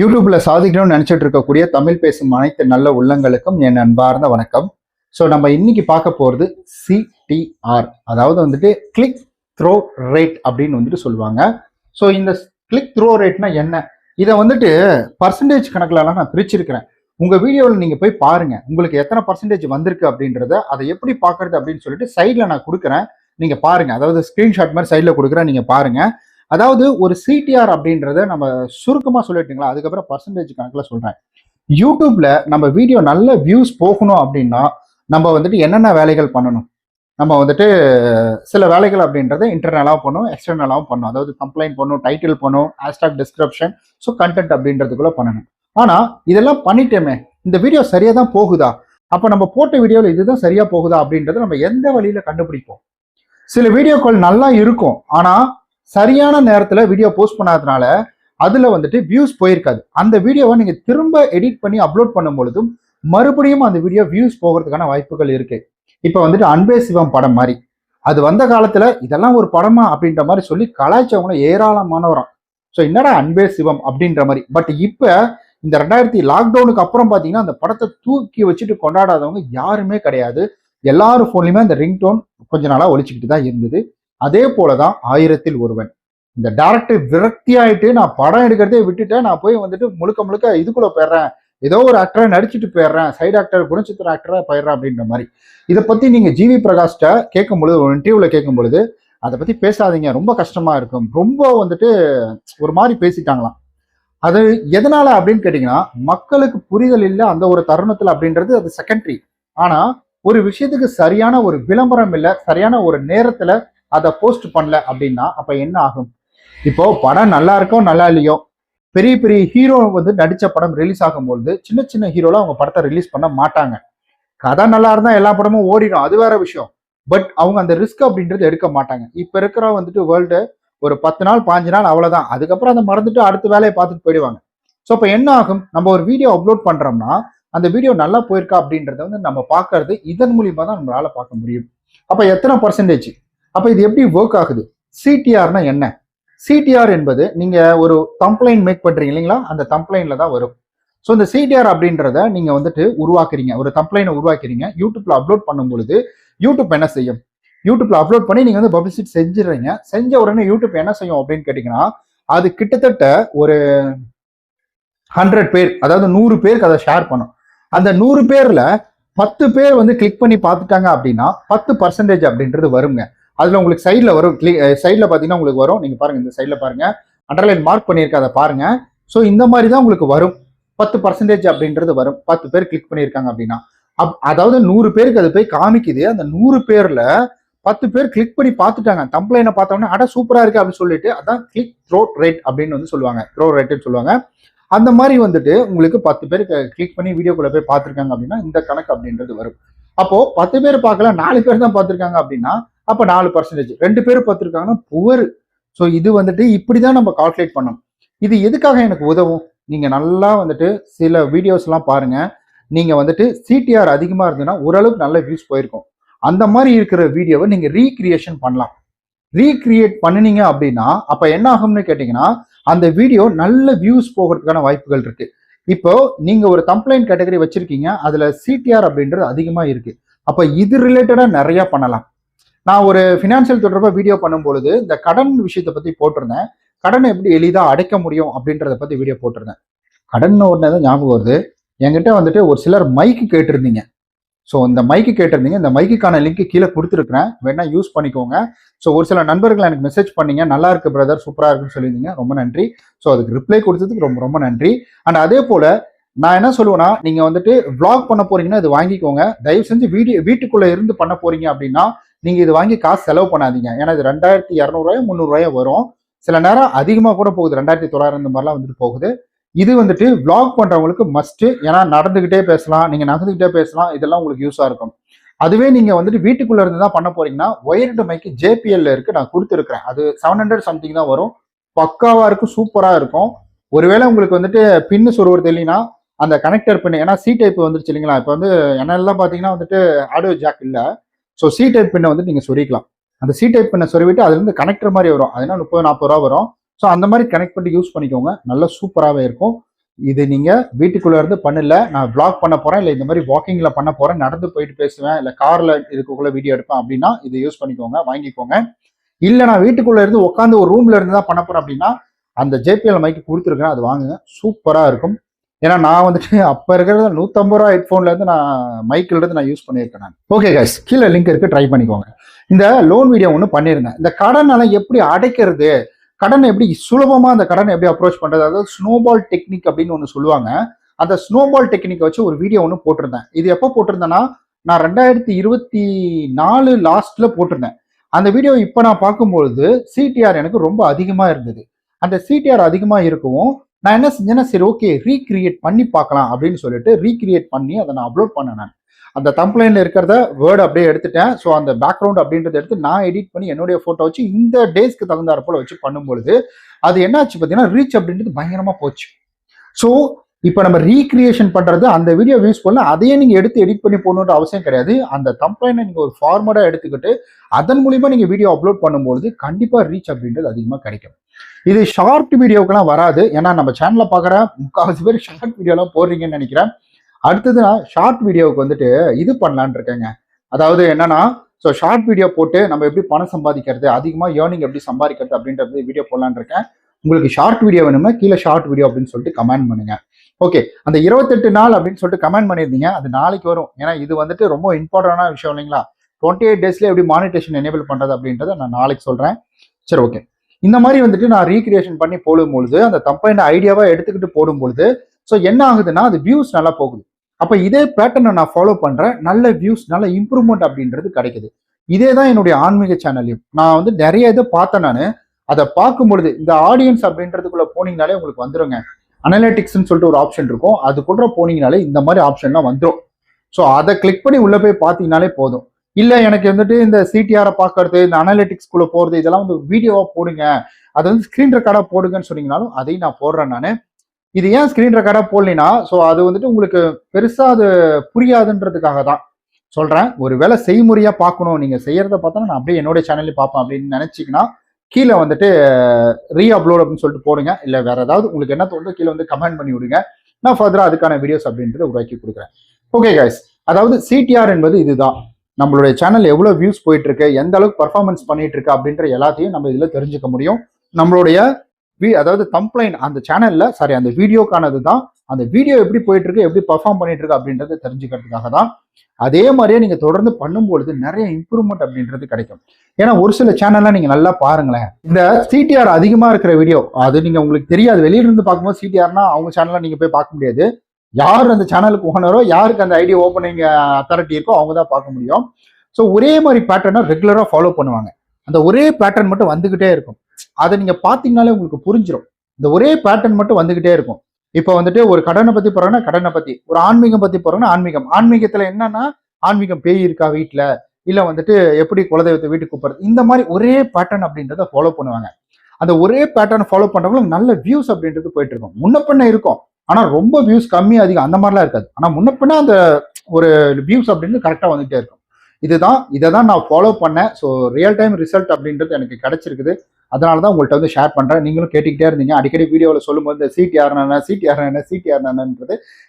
யூடியூப்ல சாதிக்கணும்னு நினைச்சிட்டு இருக்கக்கூடிய தமிழ் பேசும் அனைத்து நல்ல உள்ளங்களுக்கும் என் அன்பார்ந்த வணக்கம். ஸோ நம்ம இன்னைக்கு பார்க்க போறது சிடிஆர் அதாவது வந்துட்டு கிளிக் த்ரோ ரேட் அப்படின்னு வந்துட்டு சொல்லுவாங்க. ஸோ இந்த கிளிக் த்ரோ ரேட்னா என்ன? இதை வந்துட்டு பர்சன்டேஜ் கணக்கிலலாம் நான் பிரிச்சிருக்கிறேன். உங்க வீடியோவில் நீங்க போய் பாருங்க. உங்களுக்கு எத்தனை பர்சன்டேஜ் வந்திருக்கு அப்படின்றத அதை எப்படி பார்க்கறது அப்படின்னு சொல்லிட்டு சைடில் நான் கொடுக்குறேன். நீங்க பாருங்க. அதாவது ஸ்கிரீன்ஷாட் மாதிரி சைடில் கொடுக்குறேன். நீங்க பாருங்க. அதாவது ஒரு சிடிஆர் அப்படின்றத நம்ம சுருக்கமாக சொல்லிட்டுங்களா? அதுக்கப்புறம் பர்சன்டேஜ் கணக்கில் சொல்கிறேன் யூடியூப்ல நம்ம வீடியோ நல்ல வியூஸ் போகணும் அப்படின்னா நம்ம வந்துட்டு என்னென்ன வேலைகள் பண்ணணும்? நம்ம வந்துட்டு சில வேலைகள் அப்படின்றத இன்டர்னலாகவும் பண்ணும் எக்ஸ்டர்னலாகவும் பண்ணும் அதாவது கம்ப்ளைண்ட் பண்ணும் டைட்டில் பண்ணும் ஹேஷ்டாக் டிஸ்கிரிப்ஷன் ஸோ கண்டென்ட் அப்படின்றதுக்குள்ள பண்ணணும். ஆனால் இதெல்லாம் பண்ணிட்டோமே இந்த வீடியோ சரியாக தான் போகுதா? அப்போ நம்ம போட்ட வீடியோவில் இதுதான் சரியாக போகுதா அப்படின்றத நம்ம எந்த வழியில் கண்டுபிடிப்போம்? சில வீடியோக்கள் நல்லா இருக்கும் ஆனால் சரியான நேரத்தில் வீடியோ போஸ்ட் பண்ணாதனால அதில் வந்துட்டு வியூஸ் போயிருக்காது. அந்த வீடியோவை நீங்கள் திரும்ப எடிட் பண்ணி அப்லோட் பண்ணும்பொழுதும் மறுபடியும் அந்த வீடியோ வியூஸ் போகிறதுக்கான வாய்ப்புகள் இருக்கு. இப்போ வந்துட்டு அன்பே சிவம் படம் மாதிரி. அது வந்த காலத்தில் இதெல்லாம் ஒரு படமா அப்படின்ற மாதிரி சொல்லி கலாய்ச்சவங்களும் ஏராளமானவரம். ஸோ என்னடா அன்பே சிவம் அப்படின்ற மாதிரி. பட் இப்போ இந்த ரெண்டாயிரத்தி லாக்டவுனுக்கு அப்புறம் பார்த்தீங்கன்னா அந்த படத்தை தூக்கி வச்சுட்டு கொண்டாடாதவங்க யாருமே கிடையாது. எல்லாரும் ஃபோன்லையுமே அந்த ரிங்டோன் கொஞ்ச நாளாக ஒழிச்சுக்கிட்டு தான் இருந்தது. அதே போலதான் ஆயிரத்தில் ஒருவன். இந்த டேரக்டர் விரக்தி ஆயிட்டு நான் படம் எடுக்கிறதே விட்டுட்டேன் நான் போய் வந்துட்டு முழுக்க முழுக்க இதுக்குள்ள போயிடுறேன். ஏதோ ஒரு ஆக்டரை நடிச்சுட்டு போயிடுறேன் சைடு ஆக்டர் குணச்சித்திர ஆக்டரா போயிடுறேன் அப்படின்ற மாதிரி. இதை பத்தி நீங்க ஜிவி பிரகாஷ்ட கேட்கும் பொழுது ஒரு இன்டர்வியூல கேட்கும் பொழுது அதை பத்தி பேசாதீங்க ரொம்ப கஷ்டமா இருக்கும். ரொம்ப வந்துட்டு ஒரு மாதிரி பேசிட்டாங்களாம். அது எதனால அப்படின்னு கேட்டீங்கன்னா மக்களுக்கு புரிதல் இல்லை அந்த ஒரு தருணத்துல அப்படின்றது அது செகண்டரி ஆனா ஒரு விஷயத்துக்கு சரியான ஒரு விளம்பரம் இல்லை சரியான ஒரு நேரத்துல அதை போஸ்ட் பண்ணல அப்படின்னா அப்ப என்ன ஆகும்? இப்போ படம் நல்லா இருக்கோ நல்லா இல்லையோ பெரிய பெரிய ஹீரோ வந்து நடிச்ச படம் ரிலீஸ் ஆகும்பொழுது சின்ன சின்ன ஹீரோலாம் அவங்க படத்தை ரிலீஸ் பண்ண மாட்டாங்க. கதை நல்லா இருந்தா எல்லா படமும் ஓடிடும் அது வேற விஷயம். பட் அவங்க அந்த ரிஸ்க் அப்படின்றது எடுக்க மாட்டாங்க. இப்ப இருக்கிற வந்துட்டு வேர்ல்டு ஒரு பத்து நாள் பாஞ்சு நாள் அவ்வளவுதான். அதுக்கப்புறம் அதை மறந்துட்டு அடுத்த வேலையை பார்த்துட்டு போயிடுவாங்க. ஸோ இப்போ என்ன ஆகும்? நம்ம ஒரு வீடியோ அப்லோட் பண்றோம்னா அந்த வீடியோ நல்லா போயிருக்கா அப்படின்றத வந்து நம்ம பார்க்கறது இதன் மூலியமா தான் நம்மளால பார்க்க முடியும். அப்ப எத்தனை பர்சன்டேஜ் அப்போ இது எப்படி ஒர்க் ஆகுது? சிடிஆர்னா என்ன? சிடிஆர் என்பது நீங்க ஒரு கம்ப்ளைண்ட் மேக் பண்றீங்க இல்லைங்களா? அந்த கம்ப்ளைண்ட்ல தான் வரும். ஸோ இந்த சிடிஆர் அப்படின்றத நீங்க வந்துட்டு உருவாக்குறீங்க. ஒரு கம்ப்ளைண்ட் உருவாக்குறீங்க. யூடியூப்ல அப்லோட் பண்ணும் பொழுது யூடியூப் என்ன செய்யும்? யூடியூப்ல அப்லோட் பண்ணி நீங்க வந்து பப்ளிசிட்டி செஞ்சிடுறீங்க. செஞ்ச உடனே யூடியூப் என்ன செய்யும் அப்படின்னு கேட்டீங்கன்னா அது கிட்டத்தட்ட ஒரு ஹண்ட்ரட் பேர் அதாவது நூறு பேருக்கு அதை ஷேர் பண்ணும். அந்த நூறு பேர்ல பத்து பேர் வந்து கிளிக் பண்ணி பார்த்துட்டாங்க அப்படின்னா பத்து பர்சன்டேஜ் அப்படின்றது வருங்க. அதில் உங்களுக்கு சைடில் வரும். க்ளி சைடில் பார்த்தீங்கன்னா உங்களுக்கு வரும். நீங்கள் பாருங்கள் இந்த சைடில் பாருங்கள் அண்டர்லைன் மார்க் பண்ணியிருக்க அதை ஸோ இந்த மாதிரி தான் உங்களுக்கு வரும். பத்து பர்சன்டேஜ் அப்படின்றது வரும். பத்து பேர் கிளிக் பண்ணியிருக்காங்க அப்படின்னா. அப் அதாவது நூறு பேருக்கு அது போய் காமிக்குது. அந்த நூறு பேரில் பத்து பேர் கிளிக் பண்ணி பார்த்துட்டாங்க. தம்ப்ளைனை பார்த்தோம்னா அட சூப்பராக இருக்கு அப்படின்னு சொல்லிட்டு அதான் கிளிக் த்ரோ ரேட் அப்படின்னு வந்து சொல்லுவாங்க. த்ரோ ரேட்னு சொல்லுவாங்க. அந்த மாதிரி வந்துட்டு உங்களுக்கு பத்து பேர் கிளிக் பண்ணி வீடியோக்குள்ளே போய் பார்த்துருக்காங்க அப்படின்னா இந்த கணக்கு அப்படின்றது வரும். அப்போது பத்து பேர் பார்க்கல நாலு பேர் தான் பார்த்துருக்காங்க அப்படின்னா அப்போ நாலு பர்சன்டேஜ் ரெண்டு பேர் பார்த்துருக்காங்கன்னா புவர் ஸோ இது வந்துட்டு இப்படி தான் நம்ம கால்குலேட் பண்ணோம் இது எதுக்காக எனக்கு உதவும்? நீங்கள் நல்லா வந்துட்டு சில வீடியோஸ்லாம் பாருங்கள் பாருங்க. வந்துட்டு சிடிஆர் அதிகமாக இருந்ததுன்னா ஓரளவுக்கு நல்ல வியூஸ் போயிருக்கும். அந்த மாதிரி இருக்கிற வீடியோவை நீங்கள் ரீக்ரியேஷன் பண்ணலாம். ரீக்ரியேட் பண்ணினீங்க அப்படின்னா அப்போ என்ன ஆகும்னு கேட்டிங்கன்னா அந்த வீடியோ நல்ல வியூஸ் போகிறதுக்கான வாய்ப்புகள் இருக்குது இப்போ நீங்கள் ஒரு கம்ப்ளைண்ட் கேட்டகரி வச்சுருக்கீங்க. அதில் சிடிஆர் அப்படின்றது அதிகமாக இருக்குது அப்போ இது ரிலேட்டடாக நிறையா பண்ணலாம். நான் ஒரு ஃபினான்ஷியல் தொடர்பாக வீடியோ பண்ணும்பொழுது இந்த கடன் விஷயத்தை பற்றி போட்டிருந்தேன். கடனை எப்படி எளிதாக அடைக்க முடியும் அப்படின்றத பற்றி வீடியோ போட்டிருந்தேன். கடன் உடனே தான் ஞாபகம் வருது. என்கிட்ட வந்துட்டு ஒரு சிலர் மைக்கு கேட்டிருந்தீங்க. ஸோ இந்த மைக்கு கேட்டிருந்தீங்க. இந்த மைக்குக்கான லிங்க் கீழே கொடுத்துருக்குறேன். வேணா யூஸ் பண்ணிக்கோங்க. ஸோ ஒரு சில நண்பர்கள் எனக்கு மெசேஜ் பண்ணீங்க. நல்லா இருக்கு பிரதர் சூப்பராக இருக்குன்னு சொல்லியிருந்தீங்க. ரொம்ப நன்றி. ஸோ அதுக்கு ரிப்ளை கொடுத்ததுக்கு ரொம்ப ரொம்ப நன்றி. அண்ட் அதே போல் நான் என்ன சொல்லுவேன்னா நீங்கள் வந்துட்டு vlog பண்ண போறீங்கன்னா இது வாங்கிக்கோங்க. தயவு செஞ்சு வீடியோ வீட்டுக்குள்ளே இருந்து பண்ண போறீங்க அப்படின்னா நீங்கள் இது வாங்கி காசு செலவு பண்ணாதீங்க. ஏன்னா இது ரெண்டாயிரத்தி இரநூறுவாயோ முந்நூறுவாயோ வரும். சில நேரம் அதிகமாக கூட போகுது. ரெண்டாயிரத்தி தொள்ளாயிரம் இந்த மாதிரிலாம் வந்துட்டு போகுது. இது வந்துட்டு விளாக் பண்ணுறவங்களுக்கு மஸ்ட்டு ஏன்னா நடந்துக்கிட்டே பேசலாம். நீங்கள் நகர்ந்துக்கிட்டே பேசலாம். இதெல்லாம் உங்களுக்கு யூஸாக இருக்கும். அதுவே நீங்கள் வந்துட்டு வீட்டுக்குள்ளே இருந்து தான் பண்ண போறீங்கன்னா ஒயர்டு மைக்கு ஜேபிஎல்ல இருக்கு. நான் கொடுத்துருக்குறேன். அது செவன் ஹண்ட்ரட் சம்திங் தான் வரும். பக்காவாக இருக்கும். சூப்பராக இருக்கும். ஒருவேளை உங்களுக்கு வந்துட்டு பின்னு சொருவர் தெரியலனா அந்த கனெக்டர் பின் ஏன்னா சி டைப் வந்துருச்சு இல்லைங்களா? இப்போ வந்து என்னெல்லாம் பார்த்தீங்கன்னா வந்துட்டு ஆடியோ ஜாக் இல்லை. ஸோ சி டைப் பின்னை வந்து நீங்கள் சொருக்கலாம் அந்த சி டைப் பின்னை சொருவிட்டு அதுலேருந்து கனெக்டர் மாதிரி வரும். அதுனா முப்பது நாற்பது ரூபா வரும். ஸோ அந்த மாதிரி கனெக்ட் பண்ணி யூஸ் பண்ணிக்கோங்க. நல்ல சூப்பராகவே இருக்கும். இது நீங்கள் வீட்டுக்குள்ளே இருந்து பண்ணல நான் vlog பண்ண போகிறேன் இல்லை இந்த மாதிரி வாக்கிங்கில் பண்ண போகிறேன் நடந்து போயிட்டு பேசுவேன். இல்லை காரில் இருக்கக்குள்ளே வீடியோ எடுப்பேன் அப்படின்னா இதை யூஸ் பண்ணிக்கோங்க. வாங்கிக்கோங்க. இல்லை நான் வீட்டுக்குள்ளே இருந்து உட்காந்து ஒரு ரூமில் இருந்து தான் பண்ண போகிறேன் அப்படின்னா அந்த ஜேபிஎல் மைக்கு கொடுத்துருக்கேன் அது வாங்குங்க. சூப்பராக இருக்கும். ஏன்னா நான் வந்துட்டு அப்ப இருக்கிறத நூத்தம்பது ரூபா ஹெட்ஃபோன்ல இருந்து நான் மைக்கில் இருந்து நான் யூஸ் பண்ணியிருக்கேன் நான். ஓகே கைஸ் கீழே லிங்க் இருக்கு. ட்ரை பண்ணிக்கோங்க. இந்த லோன் வீடியோ ஒன்று பண்ணிருந்தேன். இந்த கடனெல்லாம் எப்படி அடைக்கிறது? கடனை எப்படி சுலபமா அந்த கடனை எப்படி அப்ரோச் பண்றது? அதாவது ஸ்னோபால் டெக்னிக் அப்படின்னு ஒன்று சொல்லுவாங்க. அந்த ஸ்னோபால் டெக்னிக்கை வச்சு ஒரு வீடியோ ஒன்று போட்டிருந்தேன். இது எப்போ போட்டிருந்தேன்னா நான் ரெண்டாயிரத்தி இருபத்தி நாலு லாஸ்ட்ல போட்டிருந்தேன். அந்த வீடியோ இப்போ நான் பார்க்கும்பொழுது சிடிஆர் எனக்கு ரொம்ப அதிகமாக இருந்தது. அந்த சிடிஆர் அதிகமாக இருக்கவும் நான் என்ன செஞ்சேன்னா சரி ஓகே ரீக்ரியேட் பண்ணி பார்க்கலாம் அப்படின்னு சொல்லிட்டு ரீக்ரியேட் பண்ணி அதை நான் அப்லோட் பண்ணேன் நான். அந்த தம்ப்ளைனில் இருக்கிறத வேர்டு அப்படியே எடுத்துட்டேன். ஸோ அந்த பேக்ரவுண்ட் அப்படின்றத எடுத்து நான் எடிட் பண்ணி என்னுடைய ஃபோட்டோ வச்சு இந்த டேஸ்க்கு தகுந்தாற்போல் வச்சு பண்ணும்பொழுது அது என்னாச்சு பார்த்தீங்கன்னா ரீச் அப்படின்றது பயங்கரமாக போச்சு. ஸோ இப்போ நம்ம ரீக்ரியேஷன் பண்ணுறது அந்த வீடியோ யூஸ் பண்ண அதையே நீங்கள் எடுத்து எடிட் பண்ணி போகணுன்ற அவசியம் கிடையாது. அந்த தம்ப்ளைனை நீங்கள் ஒரு ஃபார்மேட்டாக எடுத்துக்கிட்டு அதன் மூலிமா நீங்கள் வீடியோ அப்லோட் பண்ணும்போது கண்டிப்பாக ரீச் அப்படின்றது அதிகமாக கிடைக்கும். இது ஷார்ட் வீடியோக்கெல்லாம் வராது. ஏன்னா நம்ம சேனலில் பார்க்குற முக்கால்வாசி பேர் ஷார்ட் வீடியோலாம் போடுறீங்கன்னு நினைக்கிறேன். அடுத்தது நான் ஷார்ட் வீடியோவுக்கு வந்துட்டு இது பண்ணலான்னு இருக்கேங்க. அதாவது என்னன்னா ஸோ ஷார்ட் வீடியோ போட்டு நம்ம எப்படி பணம் சம்பாதிக்கிறது அதிகமாக ஏர்னிங் எப்படி சம்பாதிக்கிறது அப்படின்றது வீடியோ போடலான்னு இருக்கேன். உங்களுக்கு ஷார்ட் வீடியோ வேணும்னா கீழே ஷார்ட் வீடியோ அப்படின்னு சொல்லிட்டு கமெண்ட் பண்ணுங்க. ஓகே அந்த இருபத்தெட்டு நாள் அப்படின்னு சொல்லிட்டு கமெண்ட் பண்ணியிருந்தீங்க அது நாளைக்கு வரும். ஏன்னா இது வந்துட்டு ரொம்ப இம்பார்ட்டண்டான விஷயம் இல்லைங்களா? டுவெண்ட்டி எயிட் டேஸ்ல எப்படி மானிட்டேஷன் எனேபிள் பண்றது அப்படின்றத நான் நாளைக்கு சொல்றேன். சரி ஓகே இந்த மாதிரி வந்துட்டு நான் ரீக்ரியேஷன் பண்ணி போடும்பொழுது அந்த தம்பைன ஐடியாவா எடுத்துக்கிட்டு போடும்பொழுது ஸோ என்ன ஆகுதுன்னா அது வியூஸ் நல்லா போகுது. அப்போ இதே பேட்டர்னை நான் ஃபாலோ பண்றேன் நல்ல வியூஸ் நல்ல இம்ப்ரூவ்மெண்ட் அப்படின்றது கிடைக்குது. இதே தான் என்னுடைய ஆன்மீக சேனல்லையும் நான் வந்து நிறைய இதை பார்த்தேன் நான். அதை பார்க்கும் பொழுது இந்த ஆடியன்ஸ் அப்படின்றதுக்குள்ள போனீங்கனாலே உங்களுக்கு வந்துருங்க. அனலிட்டிக்ஸ்னு சொல்லிட்டு ஒரு ஆப்ஷன் இருக்கும். அதுக்குள்ள போனீங்கனாலே இந்த மாதிரி ஆப்ஷன்லாம் வந்துடும் ஸோ அதை கிளிக் பண்ணி உள்ளே போய் பார்த்தீங்கனாலே போதும். இல்லை எனக்கு வந்துட்டு இந்த சிடிஆரை பார்க்கறது இந்த அனலிட்டிக்ஸ்குள்ளே போகிறது இதெல்லாம் வந்து வீடியோவாக போடுங்க. அதை வந்து ஸ்க்ரீன் ரெக்கார்டாக போடுங்கன்னு சொன்னீங்கனாலும் அதையும் நான் போடுறேன் நான். இது ஏன் ஸ்க்ரீன் ரெக்கார்டாக போடலைன்னா ஸோ அது வந்துட்டு உங்களுக்கு பெருசாக அது புரியாதுன்றதுக்காக தான். சொல்கிறேன் ஒரு வேலை செய்முறையாக பார்க்கணும். நீங்கள் செய்கிறத பார்த்தோன்னா நான் அப்படியே என்னோட சேனல்லையும் பார்ப்பேன் அப்படின்னு நினச்சிங்கன்னா கீழே வந்துட்டு ரீ அப்லோட் அப்படின்னு சொல்லிட்டு போடுங்க. இல்லை வேற ஏதாவது உங்களுக்கு என்ன தோணுதோ கீழே வந்து கமெண்ட் பண்ணி விடுங்க. நான் ஃபர்தரா அதுக்கான வீடியோஸ் அப்படின்றத உருவாக்கி கொடுக்குறேன். ஓகே கைஸ் அதாவது சிடிஆர் என்பது இதுதான். நம்மளுடைய சேனல் எவ்வளோ வியூஸ் போயிட்டு இருக்கு எந்த அளவுக்கு பர்ஃபார்மன்ஸ் பண்ணிட்டு இருக்கு அப்படின்ற எல்லாத்தையும் நம்ம இதில் தெரிஞ்சுக்க முடியும். நம்மளுடைய வி அதாவது கம்ப்ளைண்ட் அந்த சேனல்ல சாரி அந்த வீடியோக்கானது தான் அந்த வீடியோ எப்படி போயிட்டு இருக்கு எப்படி பர்ஃபார்ம் பண்ணிட்டு இருக்கு அப்படின்றத தெரிஞ்சுக்கிறதுக்காக தான் அதே மாதிரியே நீங்க தொடர்ந்து பண்ணும்பொழுது நிறைய இம்ப்ரூவ்மெண்ட் அப்படின்றது கிடைக்கும். ஏன்னா ஒரு சில சேனல்லாம் நீங்க நல்லா பாருங்களேன். இந்த சிடிஆர் அதிகமா இருக்கிற வீடியோ அது நீங்க உங்களுக்கு தெரியாது. வெளியில இருந்து பார்க்கும்போது சிடிஆர்னா அவங்க சேனல்ல நீங்க போய் பார்க்க முடியாது. யார் அந்த சேனலுக்கு ஓனரோ யாருக்கு அந்த ஐடியா ஓப்பனிங் அத்தாரிட்டி இருக்கோ அவங்க தான் பார்க்க முடியும். ஸோ ஒரே மாதிரி பேட்டர்னை ரெகுலராக ஃபாலோ பண்ணுவாங்க. அந்த ஒரே பேட்டர்ன் மட்டும் வந்துகிட்டே இருக்கும். அதை நீங்க பார்த்தீங்கனாலே உங்களுக்கு புரிஞ்சிடும் இந்த ஒரே பேட்டர்ன் மட்டும் வந்துகிட்டே இருக்கும். இப்போ வந்துட்டு ஒரு கடனை பத்தி போறோம்னா கடனை பத்தி ஒரு ஆன்மீகம் பத்தி போறோம்னா ஆன்மீகம். ஆன்மீகத்துல என்னன்னா ஆன்மீகம் பேய் இருக்கா வீட்டுல இல்ல வந்துட்டு எப்படி குலதெய்வத்தை வீட்டுக்கு கூப்பிடுறது? இந்த மாதிரி ஒரே பேட்டர்ன் அப்படின்றத ஃபாலோ பண்ணுவாங்க. அந்த ஒரே பேட்டர்ன் ஃபாலோ பண்றவங்களுக்கு நல்ல வியூஸ் அப்படின்றது போயிட்டு இருக்கும். முன்ன பின்ன இருக்கும். ஆனா ரொம்ப வியூஸ் கம்மி அதிகம். அந்த மாதிரிலாம் இருக்காது. ஆனா முன்ன அந்த ஒரு வியூஸ் அப்படின்னு கரெக்டா வந்துட்டே இருக்கும். இதுதான் இதை தான் நான் ஃபாலோ பண்ணேன். ஸோ ரியல் டைம் ரிசல்ட் அப்படின்றது எனக்கு கிடைச்சிருக்குது. அதனால தான் உங்கள்கிட்ட வந்து ஷேர் பண்ணுறேன் நீங்களும் கேட்டுக்கிட்டே இருந்தீங்க. அடிக்கடி வீடியோவில் சொல்லும்போது இந்த சீட் யார் சீட் யார் என்ன சீட் யார்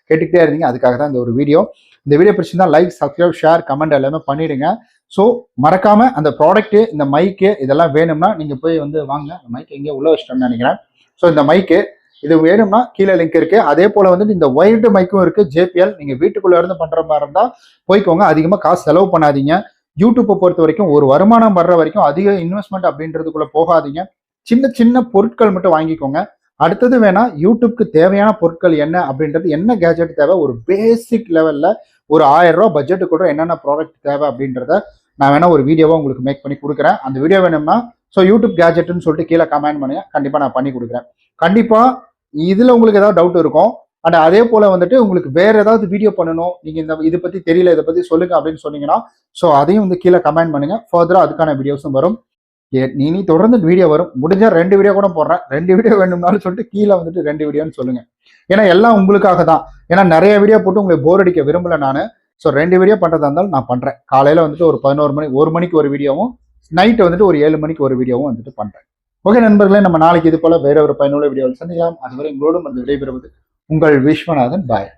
கேட்டுக்கிட்டே இருந்தீங்க. அதுக்காக தான் இந்த ஒரு வீடியோ இந்த வீடியோ பிடிச்சிருந்தா லைக் சப்ஸ்கிரைப் ஷேர் கமெண்ட் எல்லாமே பண்ணிடுங்க. ஸோ மறக்காம அந்த ப்ராடக்ட்டு இந்த மைக்கு இதெல்லாம் வேணும்னா நீங்கள் போய் வந்து வாங்க. அந்த மைக் எங்கேயோ உள்ள வச்சிட்டோம்னு நினைக்கிறேன். ஸோ இந்த மைக்கு இது வேணும்னா கீழே லிங்க் இருக்கு. அதே போல வந்து இந்த ஒயர்டு மைக்கும் இருக்கு. ஜேபிஎல் நீங்க வீட்டுக்குள்ள இருந்து பண்ற மாதிரி இருந்தா போய்க்கோங்க. அதிகமா காசு செலவு பண்ணாதீங்க. யூடியூப்பை பொறுத்த வரைக்கும் ஒரு வருமானம் வர்ற வரைக்கும் அதிக இன்வெஸ்ட்மெண்ட் அப்படின்றதுக்குள்ள போகாதீங்க. சின்ன சின்ன பொருட்கள் மட்டும் வாங்கிக்கோங்க. அடுத்தது வேணா யூடியூப்க்கு தேவையான பொருட்கள் என்ன அப்படின்றது என்ன கேஜெட் தேவை ஒரு பேசிக் லெவல்ல ஒரு ஆயிரம் ரூபாய் பட்ஜெட்டுக்குள்ள என்னென்ன ப்ராடக்ட் தேவை அப்படின்றத நான் வேணா ஒரு வீடியோவாக உங்களுக்கு மேக் பண்ணி கொடுக்குறேன். அந்த வீடியோ வேணும்னா ஸோ யூடியூப் கேஜெட்னு சொல்லிட்டு கீழே கமெண்ட் பண்ணுங்க. கண்டிப்பா நான் பண்ணி கொடுக்குறேன். கண்டிப்பா இதுல உங்களுக்கு ஏதாவது டவுட் இருக்கும் அண்ட் அதே போல வந்துட்டு உங்களுக்கு வேற ஏதாவது வீடியோ பண்ணணும். நீங்க இந்த இதை பத்தி தெரியல இதை பத்தி சொல்லுங்க அப்படின்னு சொன்னீங்கன்னா ஸோ அதையும் வந்து கீழே கமெண்ட் பண்ணுங்க. ஃபர்தரா அதுக்கான வீடியோஸும் வரும். ஏ- நீ நீ தொடர்ந்து வீடியோ வரும். முடிஞ்சா ரெண்டு வீடியோ கூட போடுறேன். ரெண்டு வீடியோ வேணும்னாலும் சொல்லிட்டு கீழே வந்துட்டு ரெண்டு வீடியோன்னு சொல்லுங்க. ஏன்னா எல்லாம் உங்களுக்காக தான். ஏன்னா நிறைய வீடியோ போட்டு உங்களுக்கு போர் அடிக்க விரும்பல நான். ஸோ ரெண்டு வீடியோ பண்றதா இருந்தாலும் நான் பண்றேன். காலையில வந்துட்டு ஒரு பதினோரு மணி ஒரு மணிக்கு ஒரு வீடியோவும் நைட்டு வந்துட்டு ஒரு ஏழு மணிக்கு ஒரு வீடியோவும் வந்துட்டு பண்றேன். ஓகே நண்பர்களே நம்ம நாளைக்கு இது போல வேற ஒரு பயனுள்ள வீடியோவில் சந்திக்கலாம். அதுவரை உங்களோடும் வந்து விடைபெறுவது உங்கள் விஸ்வநாதன் பாய்.